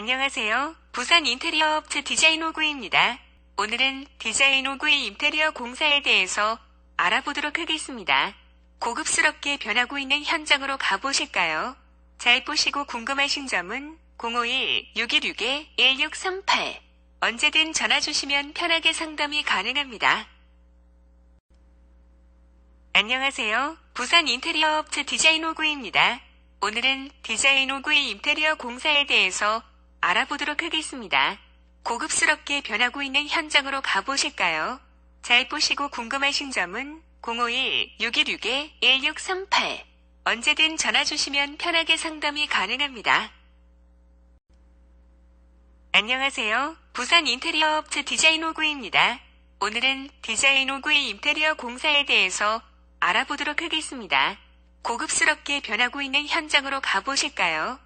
안녕하세요. 부산 인테리어 업체 디자인 오구입니다. 오늘은 디자인 오구의 인테리어 공사에 대해서 알아보도록 하겠습니다. 고급스럽게 변하고 있는 현장으로 가보실까요? 잘 보시고 궁금하신 점은 051-616-1638 언제든 전화 주시면 편하게 상담이 가능합니다. 안녕하세요. 부산 인테리어 업체 디자인 오구입니다. 오늘은 디자인 오구의 인테리어 공사에 대해서 알아보도록 하겠습니다. 고급스럽게 변하고 있는 현장으로 가보실까요? 잘 보시고 궁금하신 점은 051-616-1638 언제든 전화 주시면 편하게 상담이 가능합니다. 안녕하세요. 부산 인테리어 업체 디자인 오구입니다. 오늘은 디자인 오구의 인테리어 공사에 대해서 알아보도록 하겠습니다. 고급스럽게 변하고 있는 현장으로 가보실까요?